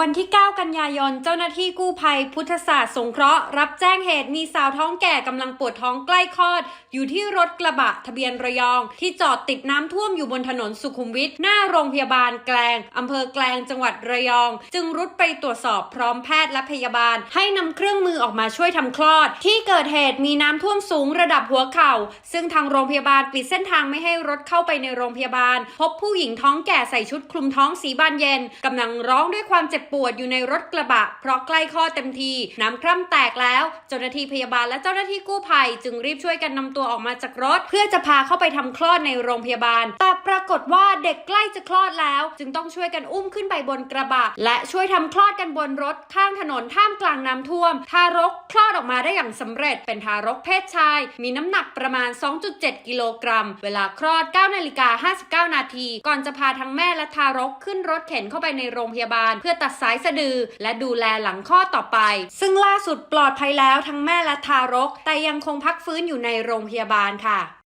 วันที่ 9 กันยายน เจ้าหน้าที่กู้ภัยพุทธศาสตร์สงเคราะห์รับแจ้งเหตุมีสาวท้องแก่กำลังปวดท้องใกล้คลอด อยู่ที่รถกระบะทะเบียนระยอง ที่จอดติดน้ำท่วมอยู่บนถนนสุขุมวิทหน้าโรงพยาบาลแกลงอำเภอแกลงจังหวัดระยอง จึงรุดไปตรวจสอบพร้อมแพทย์และพยาบาล ให้นำเครื่องมือออกมาช่วยทำคลอด ที่เกิดเหตุมีน้ำท่วมสูงระดับหัวเข่า ซึ่งทางโรงพยาบาลปิดเส้นทางไม่ให้รถเข้าไปในโรงพยาบาล พบผู้หญิงท้องแก่ใส่ชุดคลุมท้องสีบานเย็นกำลังร้องด้วยความเจ็บปวดอยู่ในรถกระบะ เพราะใกล้คลอดเต็มทีน้ำคร่ำแตกแล้ว เจ้าหน้าที่พยาบาลและเจ้าหน้าที่กู้ภัย จึงรีบช่วยกันนำตัวออกมาจากรถ เพื่อจะพาเข้าไปทำคลอดในโรงพยาบาล แต่ปรากฏว่าเด็กใกล้จะคลอดแล้ว จึงต้องช่วยกันอุ้มขึ้นไปบนกระบะ และช่วยทำคลอดกันบนรถข้างถนนท่ามกลางน้ำท่วม ทารกคลอดออกมาได้อย่างสำเร็จ เป็นทารกเพศชาย มีน้ำหนักประมาณ 2.7 กิโลกรัม เวลาคลอด9นาฬิกา59 นาที ก่อนจะพาทั้งแม่และทารกขึ้นรถเข็นเข้าไปในโรงพยาบาล เพื่อตัดสายสะดือ และดูแลหลังข้อต่อไป ซึ่งล่าสุดปลอดภัยแล้วทั้งแม่และทารก แต่ยังคงพักฟื้นอยู่ในโรงพยาบาลค่ะ